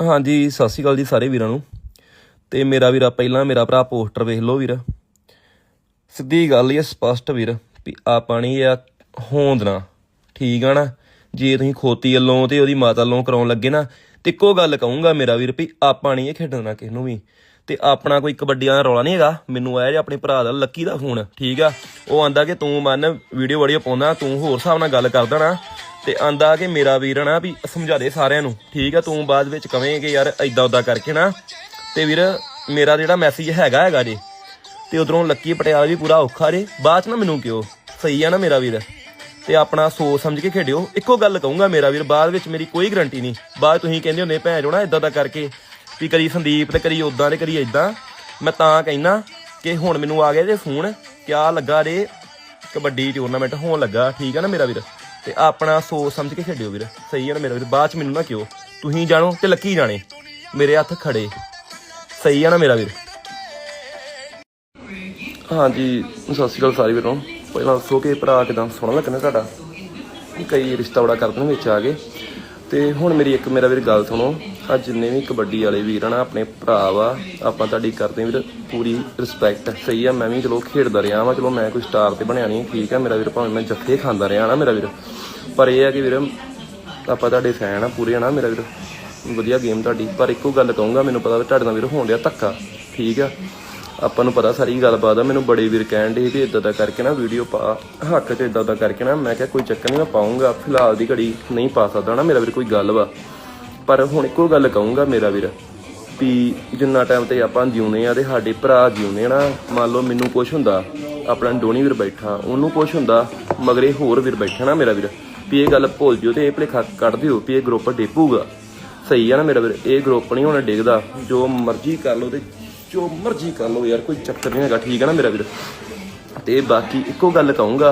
ਹਾਂਜੀ, ਸਤਿ ਸ਼੍ਰੀ ਅਕਾਲ ਜੀ ਸਾਰੇ ਵੀਰਾਂ ਨੂੰ। ਤੇ ਮੇਰਾ ਵੀਰਾ ਪਹਿਲਾਂ, ਮੇਰਾ ਭਰਾ ਪੋਸਟਰ ਵੇਖ ਲਓ ਵੀਰ। ਸਿੱਧੀ ਗੱਲ ਹੀ ਆ, ਸਪਸ਼ਟ ਵੀਰ, ਵੀ ਆ ਪਾਣੀ ਆ ਹੋਂਦ ਨਾ ਠੀਕ ਆ ਨਾ? ਜੇ ਤੁਸੀਂ ਖੋਤੀ ਵੱਲੋਂ ਤੇ ਉਹਦੀ ਮਾਤਾ ਵੱਲੋਂ ਕਰਾਉਣ ਲੱਗੇ ਨਾ, ਤੇ ਇੱਕੋ ਗੱਲ ਕਹੂੰਗਾ ਮੇਰਾ ਵੀਰ ਵੀ ਆਪਾਂ ਨਹੀਂ ਇਹ ਖੇਡਣਾ ਕਿਸ ਨੂੰ ਵੀ। ਤੇ ਆਪਣਾ ਕੋਈ ਕਬੱਡੀਆਂ ਦਾ ਰੌਲਾ ਨਹੀਂ ਹੈਗਾ। ਮੈਨੂੰ ਆਇਆ ਜੇ ਆਪਣੇ ਭਰਾ ਦਾ ਲੱਕੀ ਦਾ ਫੋਨ, ਠੀਕ ਆ। ਉਹ ਆਂਦਾ ਕਿ ਤੂੰ ਮੰਨ ਵੀਡੀਓ ਵੀਡੀਓ ਪਾਉਂਦਾ, ਤੂੰ ਹੋਰ ਹਿਸਾਬ ਨਾਲ ਗੱਲ ਕਰਦਾ ਨਾ। ਤੇ ਆਂਦਾ ਕਿ ਮੇਰਾ ਵੀਰ ਨਾ ਵੀ ਸਮਝਾ ਦੇ ਸਾਰਿਆਂ ਨੂੰ, ਠੀਕ ਆ। ਤੂੰ ਬਾਅਦ ਵਿੱਚ ਕਵੇਂ ਕਿ ਯਾਰ ਐਦਾਂ ਉਦਾਂ ਕਰਕੇ ਨਾ। ਤੇ ਵੀਰ, ਮੇਰਾ ਜਿਹੜਾ ਮੈਸੇਜ ਹੈਗਾ ਹੈਗਾ ਜੇ। ਤੇ ਉਧਰੋਂ ਲੱਕੀ ਪਟਿਆਲਾ ਵੀ ਪੂਰਾ ਔਖਾ ਜੇ। ਬਾਅਦ ਚ ਨਾ ਮੈਨੂੰ ਕਿਉ ਸਹੀ ਆ ਨਾ ਮੇਰਾ ਵੀਰ। ਤੇ ਆਪਣਾ ਸੋਚ ਸਮਝ ਕੇ ਖੇਡਿਓ। ਇੱਕੋ ਗੱਲ ਕਹੂੰਗਾ ਮੇਰਾ ਵੀਰ, ਬਾਅਦ ਵਿੱਚ ਮੇਰੀ ਕੋਈ ਗਰੰਟੀ ਨਹੀਂ। ਬਾਅਦ ਤੁਸੀਂ ਕਹਿੰਦੇ ਹੁੰਦੇ, ਭੈਣ ਜੋਣਾ ਇਦਾਂ ਦਾ ਕਰਕੇ। ਵੀ ਕਦੀ ਸੰਦੀਪ ਤੇ ਕਦੀ ਉਦਾਂ ਤੇ ਕਰੀ ਇਦਾਂ ਮੈਂ ਤਾਂ ਕਹਿਣਾ ਕਿ ਹੁਣ ਮੈਨੂੰ ਆ ਗਿਆ ਜੇ ਫੋਨ ਕਿਆ ਲੱਗਾ ਰੇ ਕਬੱਡੀ ਟੂਰਨਾਮੈਂਟ ਹੋਣ ਲੱਗਾ, ਠੀਕ ਆ ਨਾ ਮੇਰਾ ਵੀਰ? ਤੇ ਆਪਣਾ ਸੋਚ ਸਮਝ ਕੇ ਖੇਡਿਓ ਵੀਰ, ਸਹੀ ਆ ਨਾ ਮੇਰਾ ਵੀਰ, ਬਾਅਦ ਚ ਮੈਨੂੰ ਨਾ ਕਿਉ ਤੁਸੀਂ ਜਾਣੋ ਤੇ ਲੱਕੀ ਜਾਣੇ, ਮੇਰੇ ਹੱਥ ਖੜੇ। ਸਹੀ ਆ ਨਾ ਮੇਰਾ ਵੀਰ? ਹਾਂਜੀ, ਸਤਿ ਸ਼੍ਰੀ ਅਕਾਲ ਸਾਰੇ ਵੀਰੋ। ਪਹਿਲਾਂ ਦੱਸੋ ਕਿ ਭਰਾ ਕਿਦਾਂ ਸੋਹਣਾ ਲੱਗਣਾ ਤੁਹਾਡਾ? ਕਈ ਰਿਸ਼ਤਾ ਬੜਾ ਕਰਦੇ ਨੇ ਵਿੱਚ ਆ ਗਏ ਤੇ ਹੁਣ ਮੇਰੀ ਇੱਕ, ਮੇਰਾ ਵੀਰ ਗੱਲ ਸੁਣੋ। ਆ ਜਿੰਨੇ ਵੀ ਕਬੱਡੀ ਵਾਲੇ ਵੀਰ ਆ ਨਾ, ਆਪਣੇ ਭਰਾ ਵਾ, ਆਪਾਂ ਤੁਹਾਡੀ ਕਰਦੇ ਵੀਰ ਪੂਰੀ ਰਿਸਪੈਕਟ ਸਹੀ ਆ, ਮੈਂ ਵੀ ਚਲੋ ਖੇਡਦਾ ਰਿਹਾ ਵਾਂ, ਚਲੋ ਮੈਂ ਕੋਈ ਸਟਾਰ ਤੇ ਬਣਿਆ ਨਹੀਂ, ਠੀਕ ਆ, ਮੇਰਾ ਵੀਰ ਭਾਵੇਂ ਮੈਂ ਜੱਫੇ ਖਾਂਦਾ ਰਿਹਾ ਨਾ, ਮੇਰਾ ਵੀਰ। ਪਰ ਇਹ ਆ ਕਿ ਵੀਰ, ਆਪਾਂ ਤੁਹਾਡੇ ਫੈਨ ਆ ਪੂਰੇ ਆ ਨਾ ਮੇਰਾ ਵੀਰ। ਵਧੀਆ ਗੇਮ ਤੁਹਾਡੀ। ਪਰ ਇੱਕੋ ਗੱਲ ਕਹੂੰਗਾ, ਮੈਨੂੰ ਪਤਾ ਵੀ ਤੁਹਾਡੇ ਨਾਲ ਵੀਰ ਹੋਣ ਡਿਆ ਧੱਕਾ, ਠੀਕ ਆ। ਆਪਾਂ ਨੂੰ ਪਤਾ ਸਾਰੀ ਗੱਲਬਾਤ ਆ। ਮੈਨੂੰ ਬੜੇ ਵੀਰ ਕਹਿਣ ਦੇ ਵੀ ਇਦਾਂ ਦਾ ਕਰਕੇ ਨਾ ਵੀਡੀਓ ਪਾ, ਹੱਕ 'ਚ ਇਦਾਂ ਦਾ ਕਰਕੇ ਨਾ। ਮੈਂ ਕਿਹਾ ਕੋਈ ਚੱਕਰ ਨਹੀਂ, ਮੈਂ ਪਾਉਂਗਾ ਫਿਲਹਾਲ ਦੀ ਘੜੀ ਨਹੀਂ ਪਾ ਸਕਦਾ ਨਾ, ਮੇਰਾ ਵੀਰ ਕੋਈ ਗੱਲ ਵਾ। ਪਰ ਹੁਣ ਇੱਕੋ ਗੱਲ ਕਹੂੰਗਾ ਮੇਰਾ ਵੀਰ, ਵੀ ਜਿੰਨਾ ਟਾਈਮ ਤੇ ਆਪਾਂ ਜਿਉਂਦੇ ਆ ਤੇ ਸਾਡੇ ਭਰਾ ਜਿਉਂਦੇ ਆ ਨਾ, ਮੰਨ ਲਓ ਮੈਨੂੰ ਕੁਛ ਹੁੰਦਾ, ਆਪਣਾ ਡੋਣੀ ਵੀਰ ਬੈਠਾ, ਉਹਨੂੰ ਕੁਛ ਹੁੰਦਾ, ਮਗਰੇ ਹੋਰ ਵੀਰ ਬੈਠਾ ਨਾ ਮੇਰਾ ਵੀਰ, ਵੀ ਇਹ ਗੱਲ ਭੁੱਲ ਜਿਓ ਤੇ ਇਹ ਭਲੇਖਾ ਕੱਢ ਦਿਓ ਵੀ ਇਹ ਗਰੁੱਪ ਡੇਪੂਗਾ ਸਹੀ ਆ ਨਾ ਮੇਰਾ ਵੀਰ, ਇਹ ਗਰੁੱਪ ਨਹੀਂ ਹੁਣ ਡਿੱਗਦਾ, ਜੋ ਮਰਜ਼ੀ ਕਰ ਲਓ ਤੇ ਜੋ ਮਰਜ਼ੀ ਕਰ ਲਓ ਯਾਰ, ਕੋਈ ਚੱਕਰ ਨਹੀਂ ਹੈਗਾ, ਠੀਕ ਆ ਨਾ ਮੇਰਾ ਵੀਰ? ਤੇ ਬਾਕੀ ਇੱਕੋ ਗੱਲ ਕਹੂੰਗਾ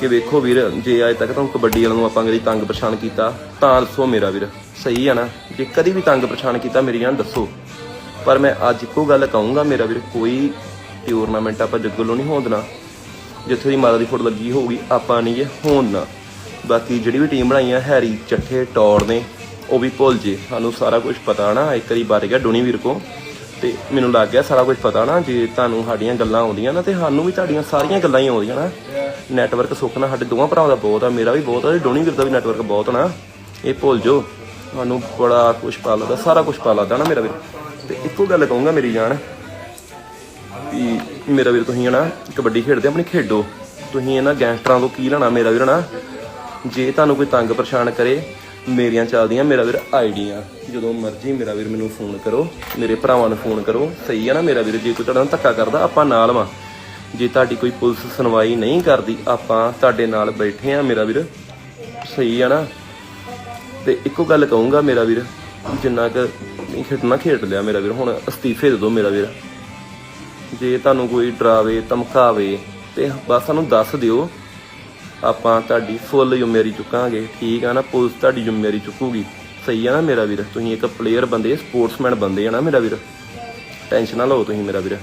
ਕਿ ਵੇਖੋ ਵੀਰ, ਜੇ ਅਜੇ ਤੱਕ ਤੁਹਾਨੂੰ ਕਬੱਡੀ ਵਾਲਿਆਂ ਨੂੰ ਆਪਾਂ ਕਦੀ ਤੰਗ ਪਰੇਸ਼ਾਨ ਕੀਤਾ, ਤਾਂ ਦੱਸੋ ਮੇਰਾ ਵੀਰ, ਸਹੀ ਆ ਨਾ? ਜੇ ਕਦੀ ਵੀ ਤੰਗ ਪਰੇਸ਼ਾਨ ਕੀਤਾ ਮੇਰੀ ਜਾਨ ਦੱਸੋ। ਪਰ ਮੈਂ ਅੱਜ ਇੱਕੋ ਗੱਲ ਕਹੂੰਗਾ ਮੇਰਾ ਵੀਰ, ਕੋਈ ਟੂਰਨਾਮੈਂਟ ਆਪਾਂ ਜੱਗਲੋਂ ਨਹੀਂ ਹੋਣ ਦੇਣਾ। ਜਿੱਥੇ ਦੀ ਮਾਤਾ ਦੀ ਫੁੱਟ ਲੱਗੀ ਹੋਊਗੀ, ਆਪਾਂ ਨਹੀਂ ਇਹ ਹੋਣ ਦੇਣਾ। ਬਾਕੀ ਜਿਹੜੀ ਵੀ ਟੀਮ ਬਣਾਈ ਆ ਹੈਰੀ, ਚੱਠੇ ਟੌੜ ਨੇ, ਉਹ ਵੀ ਭੁੱਲ ਜੇ। ਸਾਨੂੰ ਸਾਰਾ ਕੁਝ ਪਤਾ ਨਾ, ਇੱਕ ਵਾਰੀ ਬਾਰੇ ਗਿਆ ਡੋਣੀ ਵੀਰ ਕੋ ਤੇ ਮੈਨੂੰ ਲੱਗ ਗਿਆ ਸਾਰਾ ਕੁਝ ਪਤਾ ਨਾ, ਜੇ ਤੁਹਾਨੂੰ ਸਾਡੀਆਂ ਗੱਲਾਂ ਆਉਂਦੀਆਂ ਨਾ ਤੇ ਸਾਨੂੰ ਵੀ ਤੁਹਾਡੀਆਂ ਸਾਰੀਆਂ ਗੱਲਾਂ ਹੀ ਆਉਂਦੀਆਂ ਨਾ। ਨੈਟਵਰਕ ਸੁੱਖ ਨਾ ਸਾਡੇ ਦੋਵਾਂ ਭਰਾਵਾਂ ਦਾ ਬਹੁਤ ਆ, ਮੇਰਾ ਵੀ ਬਹੁਤ ਆ ਤੇ ਡੋਣੀ ਵੀਰ ਦਾ ਵੀ ਨੈਟਵਰਕ ਬਹੁਤ ਨਾ। ਇਹ ਭੁੱਲ ਜੋ ਤੁਹਾਨੂੰ ਬੜਾ ਕੁਝ ਪਾ ਲੱਗਦਾ ਸਾਰਾ ਕੁਝ ਪਾ ਲੱਗਦਾ ਨਾ ਮੇਰਾ ਵੀਰ। ਤੇ ਇੱਕੋ ਗੱਲ ਕਹੂੰਗਾ ਮੇਰੀ ਜਾਨ, ਵੀ ਮੇਰਾ ਵੀਰ ਤੁਸੀਂ ਨਾ ਕਬੱਡੀ ਖੇਡਦੇ ਆਪਣੀ ਖੇਡੋ। ਤੁਸੀਂ ਇਹਨਾਂ ਗੈਂਗਸਟਰਾਂ ਤੋਂ ਕੀ ਲੈਣਾ ਮੇਰਾ ਵੀਰ ਨਾ ਜੇ ਤੁਹਾਨੂੰ ਕੋਈ ਤੰਗ ਪਰੇਸ਼ਾਨ ਕਰੇ ਮੇਰੀਆਂ ਚੱਲਦੀਆਂ, ਮੇਰਾ ਵੀਰ ਆਈਡੀਆਂ। ਜਦੋਂ ਮਰਜ਼ੀ ਮੇਰਾ ਵੀਰ ਮੈਨੂੰ ਫੋਨ ਕਰੋ, ਮੇਰੇ ਭਰਾਵਾਂ ਨੂੰ ਫੋਨ ਕਰੋ, ਸਹੀ ਆ ਨਾ ਮੇਰਾ ਵੀਰ, ਜੇ ਕੋਈ ਤੁਹਾਡਾ ਨਾਲ ਧੱਕਾ ਕਰਦਾ, ਆਪਾਂ ਨਾਲ ਵਾਂ। ਜੇ ਤੁਹਾਡੀ ਕੋਈ ਪੁਲਿਸ ਸੁਣਵਾਈ ਨਹੀਂ ਕਰਦੀ, ਆਪਾਂ ਤੁਹਾਡੇ ਨਾਲ ਬੈਠੇ ਆ, ਮੇਰਾ ਵੀਰ। ਸਹੀ ਆ ਨਾ? ਤੇ ਇੱਕੋ ਗੱਲ ਕਹੂੰਗਾ ਮੇਰਾ ਵੀਰ, ਜਿੰਨਾ ਕੁ ਖੇਡਣਾ ਖੇਡ ਲਿਆ ਮੇਰਾ ਵੀਰ, ਹੁਣ ਅਸਤੀਫੇ ਦੇ ਦਿਓ ਮੇਰਾ ਵੀਰ। ਜੇ ਤੁਹਾਨੂੰ ਕੋਈ ਡਰਾਵੇ, ਧਮਕਾਵੇ, ਤੇ ਬਸ ਸਾਨੂੰ ਦੱਸ ਦਿਓ ਆਪਾਂ ਤੁਹਾਡੀ ਫੁੱਲ ਜ਼ਿੰਮੇਵਾਰੀ ਚੁੱਕਾਂਗੇ। ਠੀਕ ਆ ਨਾ, ਪੁਲਿਸ ਤੁਹਾਡੀ ਜ਼ਿੰਮੇਵਾਰੀ ਚੁੱਕੂਗੀ। ਸਹੀ ਆ ਨਾ ਮੇਰਾ ਵੀਰ, ਤੁਸੀਂ ਇੱਕ ਪਲੇਅਰ ਬੰਦੇ ਸਪੋਰਟਸਮੈਨ ਬੰਦੇ ਆ ਨਾ ਮੇਰਾ ਵੀਰ। ਟੈਨਸ਼ਨ ਨਾ ਲਓ ਤੁਸੀਂ ਮੇਰਾ ਵੀਰ।